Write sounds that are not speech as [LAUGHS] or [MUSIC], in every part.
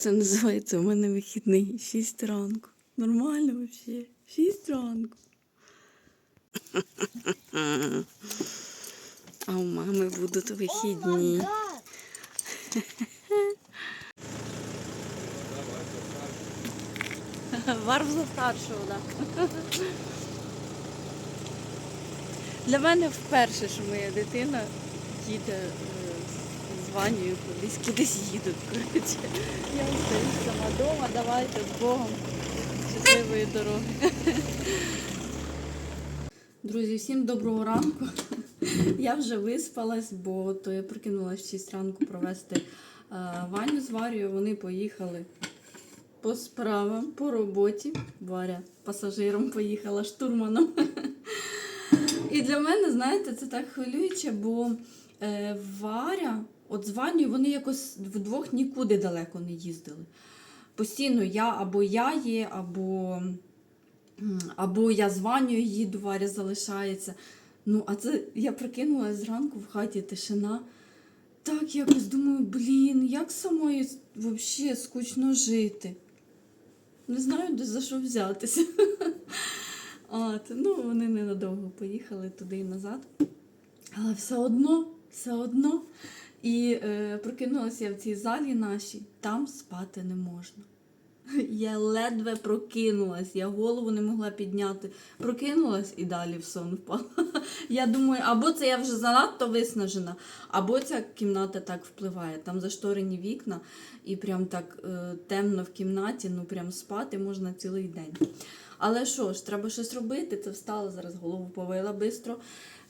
Це називається у мене вихідний. Шість ранку. Нормально взагалі. Шість ранку. А у мами будуть вихідні. Варв за старшого, так. Для мене вперше, що моя дитина їде з кудись, кудись їдуть. Коротше. Я остаюсь сама вдома, давайте з Богом. Щасливої дороги. Друзі, всім доброго ранку. Я вже виспалась, бо то я прикинулась в 6 ранку провести е, Ваню з Варією. Вони поїхали по справам, по роботі. Варя пасажиром поїхала штурманом. І для мене, знаєте, це так хвилююче, бо е, Варя, от з Ванею, вони якось вдвох нікуди далеко не їздили. Постійно я або я є, або, або я з Ванею їду, Варя залишається. Ну, а це я прикинулася зранку в хаті тишина. Так якось думаю, блін, як самої взагалі скучно жити. Не знаю, де за що взятися. [LAUGHS] От, ну, вони ненадовго поїхали туди і назад. Але все одно, все одно. І е, прокинулася я в цій залі нашій, там спати не можна. [LAUGHS] Я ледве прокинулась, я голову не могла підняти. Прокинулась і далі в сон впала. [LAUGHS] Я думаю, або це я вже занадто виснажена, або ця кімната так впливає. Там зашторені вікна, і прям так е, темно в кімнаті, ну прям спати можна цілий день. Але що ж, треба щось робити. Це встала зараз, голову повила швидко.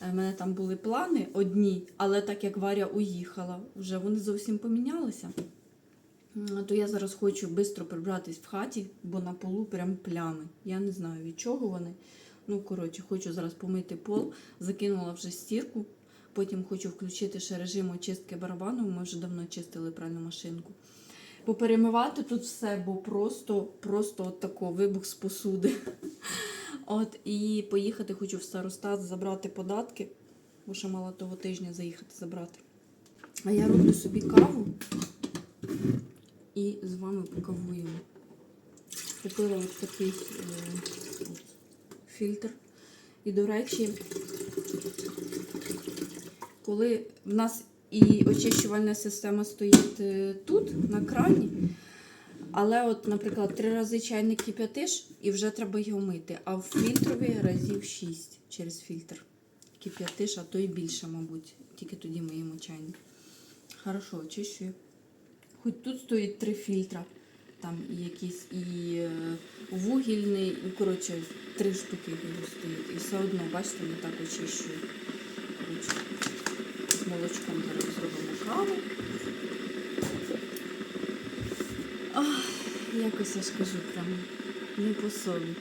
У мене там були плани одні, але так як Варя уїхала, вже вони зовсім помінялися. То я зараз хочу швидко прибратись в хаті, бо на полу прям плями. Я не знаю від чого вони. Ну, коротше, хочу зараз помити пол, закинула вже стірку. Потім хочу включити ще режим очистки барабану. Ми вже давно чистили пральну машинку. Поперемивати тут все, бо просто, просто от тако вибух з посуди. От, і поїхати хочу в старостат забрати податки, бо ще мала того тижня заїхати забрати. А я роблю собі каву і з вами покавуємо. Купила ось такий е, фільтр. І, до речі, коли в нас і очищувальна система стоїть е, тут, на крані, але, от, наприклад, три рази чайник кип'ятиш і вже треба його мити. А в фільтрові разів шість через фільтр. Кип'ятиш, а то і більше, мабуть. Тільки тоді миємо чайник. Хорошо, очищую. Хоч тут стоїть три фільтра. Там і якийсь і е, вугільний, ну, коротше, три штуки стоїть. І все одно, бачите, не так очищую. Коротше, з молочком зараз зробимо каву. Якось я ж кажу, прям не по собі.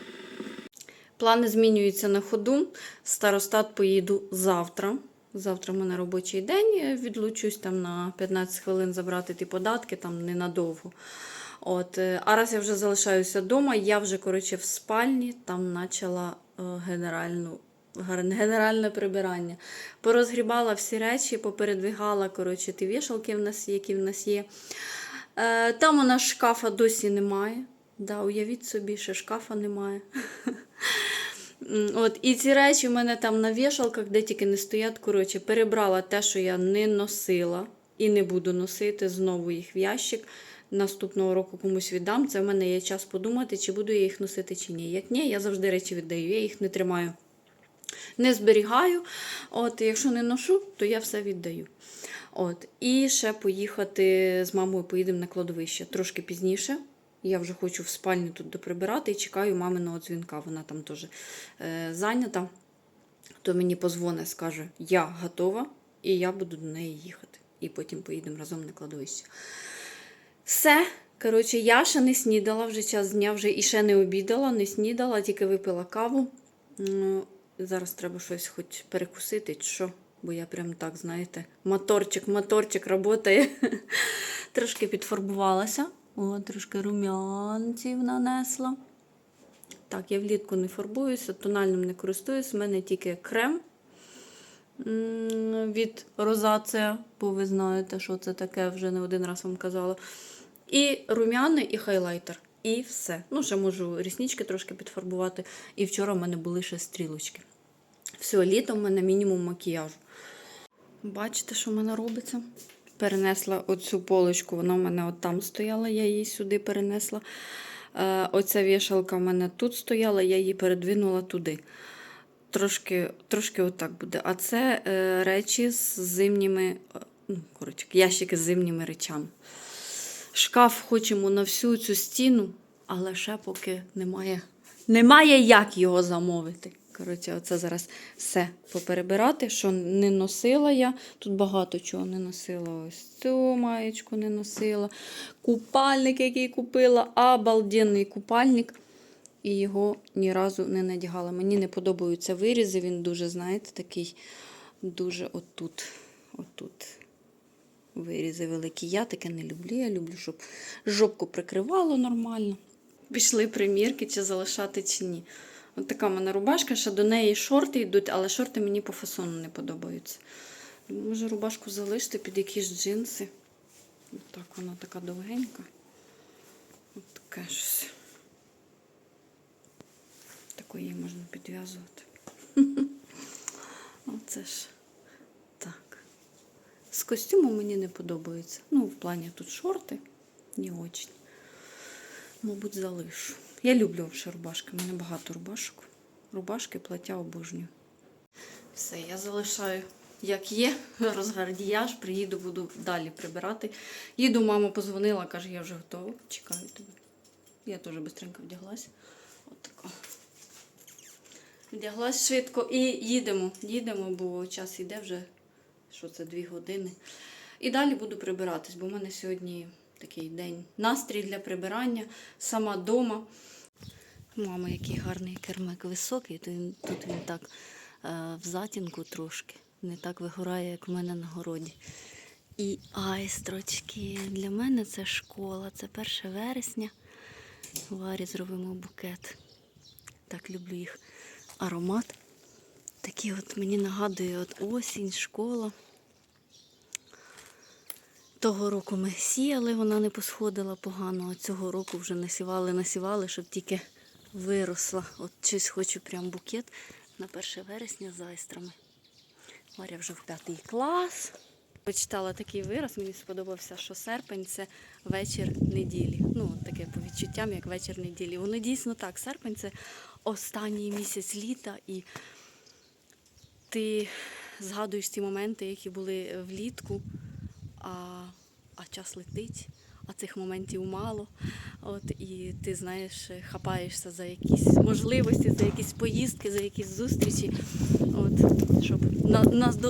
Плани змінюються на ходу. Старостат поїду завтра. Завтра в мене робочий день. Відлучусь там на 15 хвилин забрати ті податки, там ненадовго. От, е, а раз я вже залишаюся вдома, я вже коротше, в спальні там почала е, генеральну, [LAUGHS] генеральне прибирання. Порозгрібала всі речі, попередвигала коротше, ті вішалки, в нас, які в нас є. Е, там у нас шкафа досі немає. Да, уявіть собі, що шкафа немає. От, і ці речі в мене там на вішалках, де тільки не стоять. Коротше, перебрала те, що я не носила і не буду носити, знову їх в ящик. Наступного року комусь віддам. Це в мене є час подумати, чи буду я їх носити, чи ні. Як ні, я завжди речі віддаю, я їх не тримаю. Не зберігаю. От, якщо не ношу, то я все віддаю. От, і ще поїхати з мамою поїдемо на кладовище трошки пізніше. Я вже хочу в спальню тут доприбирати і чекаю маминого дзвінка. Вона там теж е, зайнята. То мені позвоне, скаже, я готова, і я буду до неї їхати. І потім поїдемо разом на кладовище. Все. Коротше, я ще не снідала вже час дня, вже і ще не обідала, не снідала, тільки випила каву. Ну, зараз треба щось хоч перекусити, чи що, бо я прям так, знаєте, моторчик, моторчик працює. [LAUGHS] Трошки підфарбувалася. О, трошки рум'янців нанесла. Так, я влітку не фарбуюся, тональним не користуюсь. У мене тільки крем від розація, бо ви знаєте, що це таке, вже не один раз вам казала. І рум'яни, і хайлайтер. І все. Ну, ще можу ріснички трошки підфарбувати. І вчора в мене були ще стрілочки. Все, літо в мене мінімум макіяжу. Бачите, що в мене робиться? Перенесла оцю полочку, вона в мене от там стояла, я її сюди перенесла. Е, оця вішалка в мене тут стояла, я її передвинула туди. Трошки, трошки отак буде. А це е, речі з зимніми, е, ну, ящики з зимніми речами. Шкаф хочемо на всю цю стіну, але ще поки немає, немає як його замовити. Коротше, оце зараз все поперебирати, що не носила я. Тут багато чого не носила. Ось цю маєчку не носила. Купальник, який купила, обалденний купальник. І його ні разу не надягала. Мені не подобаються вирізи, він дуже, знаєте, такий, дуже отут. отут. Вирізи великі. Я таке не люблю. Я люблю, щоб жопку прикривало нормально. Пішли примірки, чи залишати, чи ні. От така в мене рубашка, ще до неї шорти йдуть, але шорти мені по фасону не подобаються. Може рубашку залишити під якісь джинси. От так вона така довгенька. От таке щось. Такої її можна підв'язувати. [LAUGHS] Оце ж так. З костюмом мені не подобається. Ну, в плані тут шорти, не очень. Мабуть, залишу. Я люблю взагалі рубашки. У мене багато рубашок. Рубашки, плаття обожнюю. Все, я залишаю, як є, [LAUGHS] розгардіяж, приїду, буду далі прибирати. Їду, мама позвонила, каже, я вже готова, чекаю тебе. Я теж швидко вдяглась. От така. Вдяглась швидко і їдемо. Їдемо, бо час йде вже, що це, дві години. І далі буду прибиратись, бо в мене сьогодні такий день настрій для прибирання, сама дома. Мама, який гарний кермик високий, то він, тут він так е, в затінку трошки, не так вигорає, як в мене на городі. І айстрочки. Для мене це школа, це 1 вересня. Варі зробимо букет. Так люблю їх аромат. Такий от мені нагадує от осінь, школа. Того року ми сіяли, вона не посходила погано, а цього року вже насівали, насівали, щоб тільки виросла. От щось хочу прям букет на 1 вересня з айстрами. Варя вже в п'ятий клас. Почитала такий вираз, мені сподобався, що серпень це вечір неділі. Ну, таке по відчуттям, як вечір неділі. Воно дійсно так. Серпень це останній місяць літа, і ти згадуєш ті моменти, які були влітку, а, а час летить, а цих моментів мало. От, і ти знаєш, хапаєшся за якісь можливості, за якісь поїздки, за якісь зустрічі, от, щоб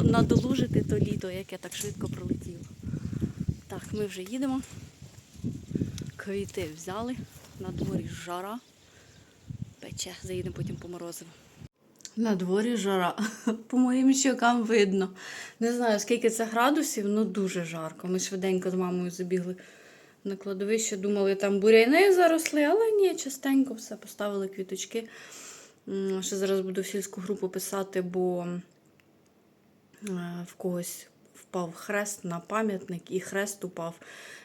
надолужити то літо, яке так швидко пролетіло. Так, ми вже їдемо. Квіти взяли, на дворі жара. Пече, заїдемо потім по морозиво. На дворі жара. [LAUGHS] По моїм щокам видно. Не знаю, скільки це градусів, ну дуже жарко. Ми швиденько з мамою забігли на кладовище, думали, там буряни заросли, але ні, частенько все, поставили квіточки. Ще зараз буду в сільську групу писати, бо е, в когось впав хрест на пам'ятник, і хрест упав,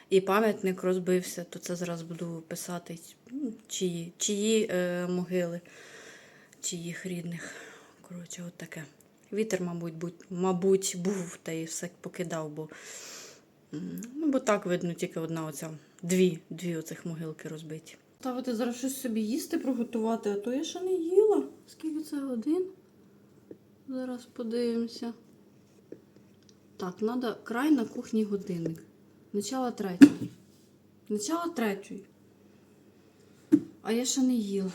і пам'ятник розбився, то це зараз буду писати, чиї, чиї е, могили чиїх рідних. Коротше, от таке. Вітер, мабуть, мабуть, був та й все покидав, бо, ну, бо так видно, тільки одна оця, дві, дві оцих могилки розбиті. Ставити зараз щось собі їсти, приготувати, а то я ще не їла. Скільки це годин? Зараз подивимося. Так, треба край на кухні годинник. Начало третьої. Начало третьої. А я ще не їла.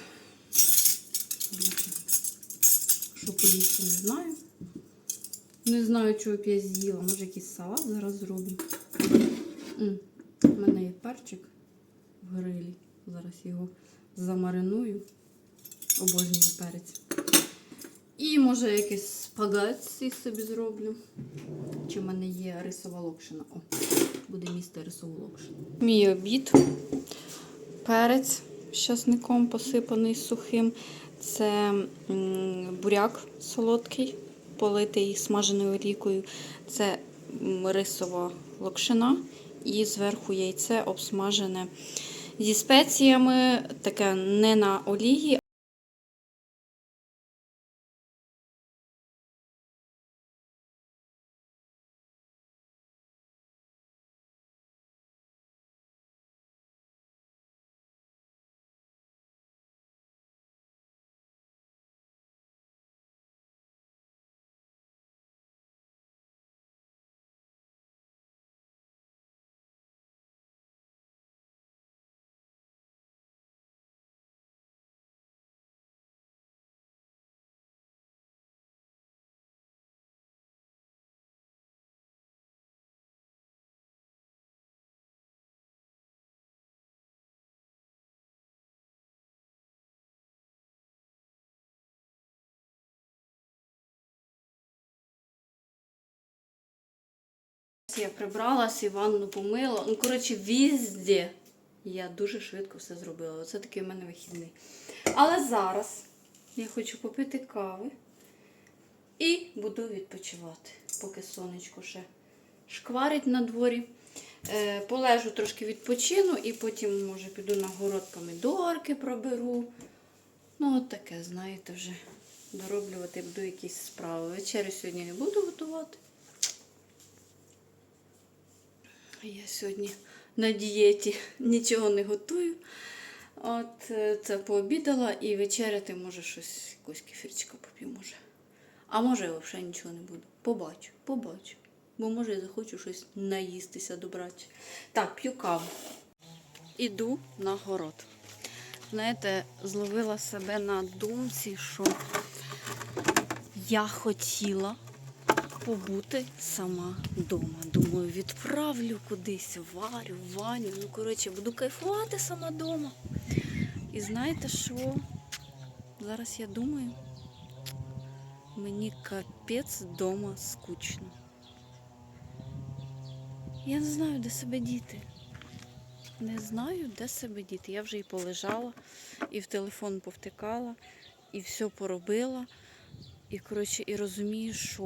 Що поїсти, не знаю. Не знаю, чого б я з'їла. Може якийсь салат зараз зроблю. У мене є перчик в грилі. Зараз його замариную. Обожнюю перець. І може якийсь спагетті собі зроблю. Чи в мене є рисова локшина? О, буде місто рисову локшину. Мій обід. Перець з часником посипаний сухим. Це буряк солодкий, политий смаженою олійкою. Це рисова локшина і зверху яйце обсмажене зі спеціями, таке не на олії. Я прибралась і ванну помила. Ну, коротше, візде. Я дуже швидко все зробила. Оце такий в мене вихідний. Але зараз я хочу попити кави і буду відпочивати, поки сонечко ще шкварить на дворі. Е, полежу трошки відпочину і потім, може, піду на город помідорки проберу. Ну, от таке, знаєте, вже дороблювати буду якісь справи. Вечерю сьогодні не буду готувати. Я сьогодні на дієті нічого не готую. От е, це пообідала і вечеряти, може, щось, якось кефірчика поп'ю, може. А може, я взагалі нічого не буду. Побачу, побачу. Бо може я захочу щось наїстися добрати. Так, п'ю каву. Іду на город. Знаєте, зловила себе на думці, що я хотіла побути сама вдома. Думаю, відправлю кудись, варю, ваню. Ну, коротше, буду кайфувати сама вдома. І знаєте що? Зараз я думаю, мені капець вдома скучно. Я не знаю, де себе діти. Не знаю, де себе діти. Я вже і полежала, і в телефон повтикала, і все поробила. І коротше, і розумію, що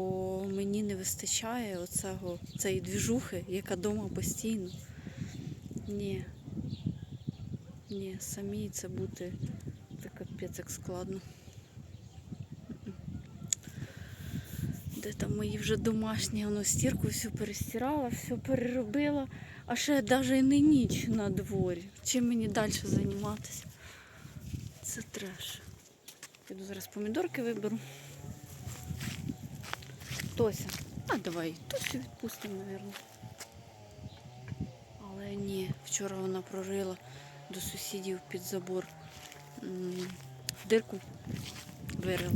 мені не вистачає оцього, цієї двіжухи, яка вдома постійно. Ні. Ні, самі це бути це капець як складно. Де там мої вже домашні, воно стірку всю перестирала, все переробила, а ще навіть не ніч на дворі. Чим мені далі займатися? Це треш. Піду зараз помідорки виберу. Тося. А давай Тосю відпустимо, мабуть. Але ні, вчора вона прорила до сусідів під забор дирку вирила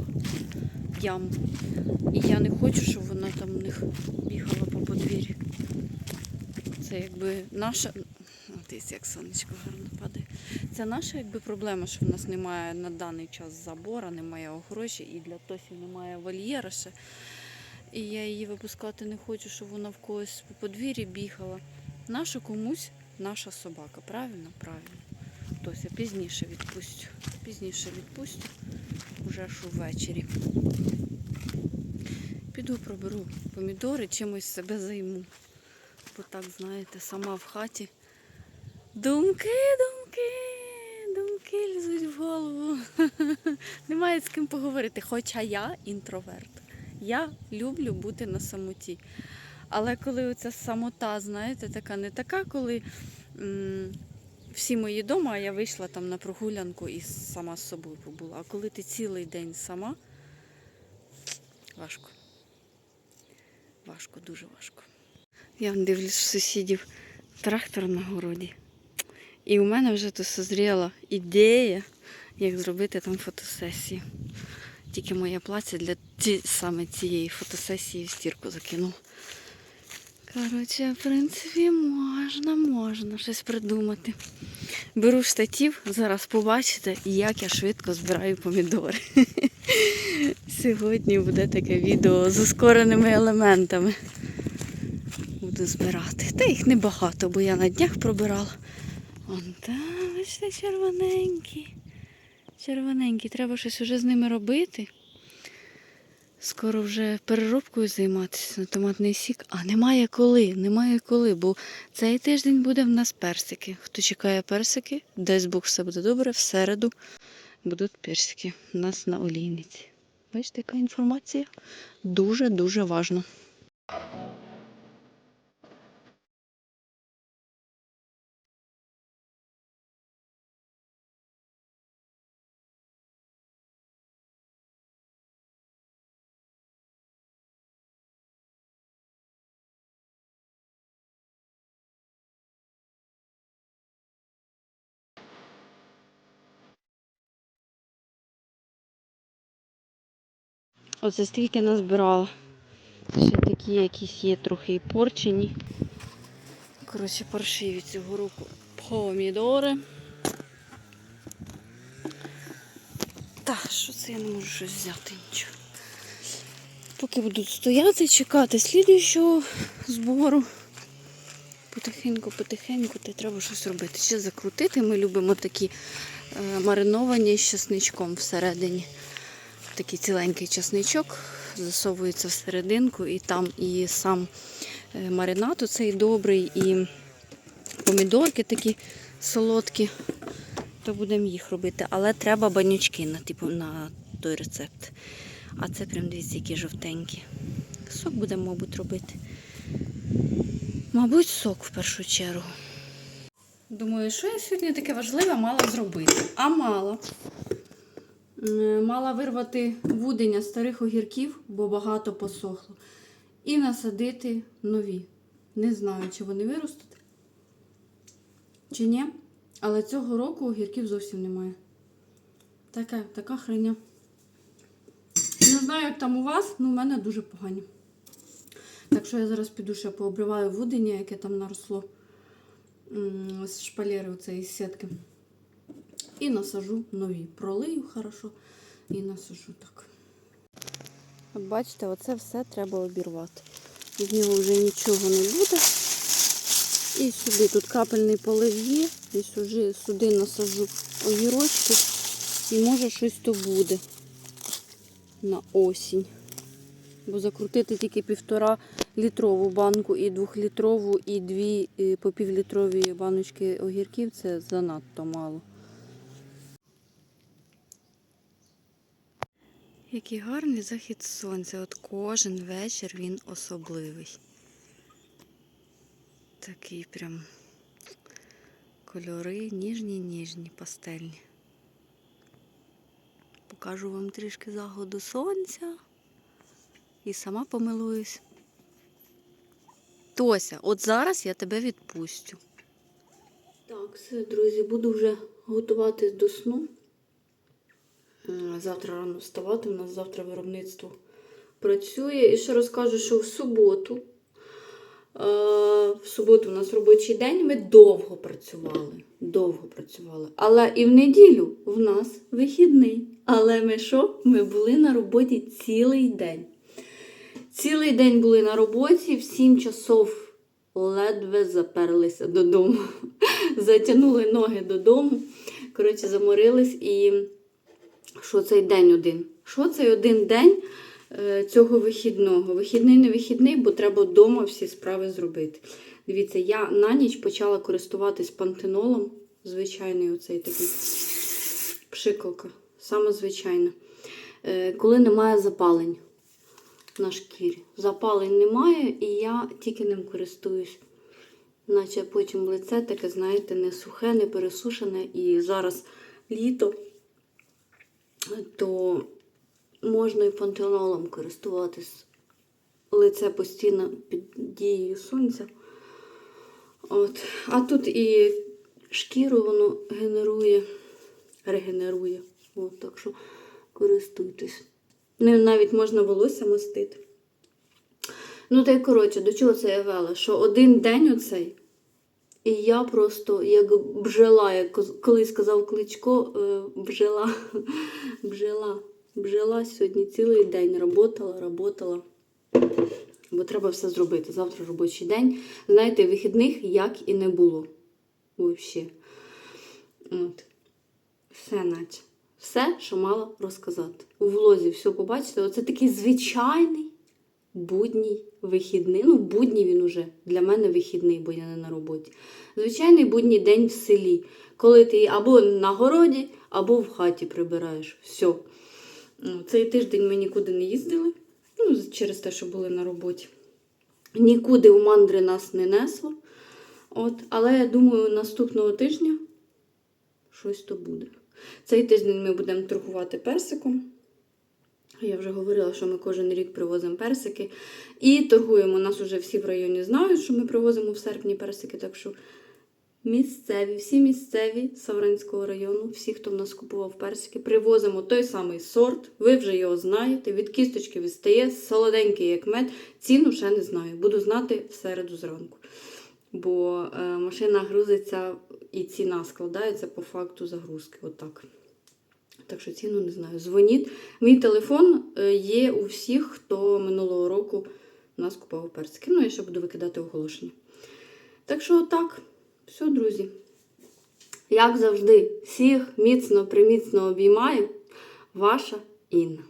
яму. І я не хочу, щоб вона там в них бігала по подвір'ю. Це якби наша. Дивіться, як сонечко гарно падає. Це наша якби проблема, що в нас немає на даний час забора, немає огорожі і для Тосі немає вольєра ще. І я її випускати не хочу, щоб вона в когось по подвір'ї бігала. Наша комусь наша собака. Правильно? Правильно. Тося пізніше відпустю. Пізніше відпустю, вже ж увечері. Піду проберу помідори, чимось себе займу. Бо так, знаєте, сама в хаті. Думки, думки, думки лізуть в голову. [LAUGHS] Немає з ким поговорити. Хоча я інтроверт. Я люблю бути на самоті. Але коли оця самота, знаєте, така не така, коли м, всі мої вдома, а я вийшла там на прогулянку і сама з собою побула. А коли ти цілий день сама, важко. Важко, дуже важко. Я дивлюсь сусідів трактор на городі. І у мене вже тут созріла ідея, як зробити там фотосесію. Тільки моє плаття для ці, саме цієї фотосесії в стірку закинув. Коротше, в принципі, можна, можна щось придумати. Беру штатів, зараз побачите, як я швидко збираю помідори. [LAUGHS] Сьогодні буде таке відео з ускореними елементами. Буду збирати. Та їх небагато, бо я на днях пробирала. Вон там, бачите, червоненькі. Червоненькі. Треба щось уже з ними робити. Скоро вже переробкою займатися на томатний сік, а немає коли, немає коли, бо цей тиждень буде в нас персики. Хто чекає персики, дасть Бог все буде добре, в середу будуть персики у нас на олійниці. Бачите, яка інформація? Дуже-дуже важно. Оце стільки назбирала. Ще такі якісь є трохи і порчені. Коротше, паршиві цього року помідори. Та, що це я не можу щось взяти нічого. Поки будуть стояти, чекати слідуючого збору. Потихеньку, потихеньку, та треба щось робити. Ще закрутити. Ми любимо такі е, мариновані з чесничком всередині такий ціленький часничок, засовується всерединку, і там і сам е, маринад оцей добрий, і помідорки такі солодкі, то будемо їх робити. Але треба банючки на, типу, на той рецепт. А це прям дивіться, які жовтенькі. Сок будемо, мабуть, робити. Мабуть, сок в першу чергу. Думаю, що я сьогодні таке важливе мала зробити? А мала. Мала вирвати вудення старих огірків, бо багато посохло. І насадити нові. Не знаю, чи вони виростуть, чи ні. Але цього року огірків зовсім немає. Така, така хреня. Не знаю, як там у вас, але у мене дуже погані. Так що я зараз піду ще пообриваю вудення, яке там наросло з шпалери оцеї сітки. І насажу нові. Пролию хорошо і насажу так. Бачите, оце все треба обірвати. З нього вже нічого не буде. І сюди тут капельний полив є. І сюди, сюди насажу огірочки. І може щось то буде на осінь. Бо закрутити тільки півтора літрову банку і двохлітрову, і дві е, по півлітрові баночки огірків це занадто мало. Який гарний захід сонця. От кожен вечір він особливий. Такий прям кольори ніжні, ніжні, пастельні. Покажу вам трішки заходу сонця і сама помилуюсь. Тося, от зараз я тебе відпустю. Так, все, друзі, буду вже готуватись до сну. М, Завтра рано вставати, у нас завтра виробництво працює. І ще розкажу, що в суботу, е, в суботу у нас робочий день, ми довго працювали. Довго працювали. Але і в неділю в нас вихідний. Але ми що? Ми були на роботі цілий день. Цілий день були на роботі, в 7 часов ледве заперлися додому. [LAUGHS] Затягнули ноги додому. Коротше, заморились і що цей день один. Що цей один день е, цього вихідного? Вихідний не вихідний, бо треба вдома всі справи зробити. Дивіться, я на ніч почала користуватись пантенолом. Звичайний оцей такий пшикалка. Саме звичайна. Е, коли немає запалень на шкірі. Запалень немає, і я тільки ним користуюсь. Наче потім лице таке, знаєте, не сухе, не пересушене. І зараз літо то можна і пантенолом користуватись. Лице постійно під дією сонця. От. А тут і шкіру воно генерує, регенерує. От, так що користуйтесь. Навіть можна волосся мастити. Ну, та й коротше, до чого це я вела? Що один день оцей, і я просто як бжела, як колись сказав Кличко, бжела, бжела, бжела сьогодні цілий день работала, работала. Бо треба все зробити. Завтра робочий день. Знаєте, вихідних як і не було. Взагалі. От. Все наче. все, що мала розказати. У влозі все побачите. Оце такий звичайний будній вихідний. Ну, будній він уже для мене вихідний, бо я не на роботі. Звичайний будній день в селі, коли ти або на городі, або в хаті прибираєш. Все. Ну, Цей тиждень ми нікуди не їздили, ну, через те, що були на роботі. Нікуди у мандри нас не несло. От, але я думаю, наступного тижня щось то буде. Цей тиждень ми будемо торгувати персиком. Я вже говорила, що ми кожен рік привозимо персики. І торгуємо. Нас вже всі в районі знають, що ми привозимо в серпні персики. Так що місцеві, всі місцеві Савранського району, всі, хто в нас купував персики, привозимо той самий сорт. Ви вже його знаєте. Від кісточки відстає, солоденький, як мед. Ціну ще не знаю. Буду знати в середу зранку. Бо е, машина грузиться і ціна складається по факту загрузки. Отак. Так що ціну не знаю. Дзвоніть. Мій телефон е, є у всіх, хто минулого року у нас купував персики. Ну, я ще буду викидати оголошення. Так що так, все, друзі. Як завжди, всіх міцно, приміцно обіймаю. Ваша Інна.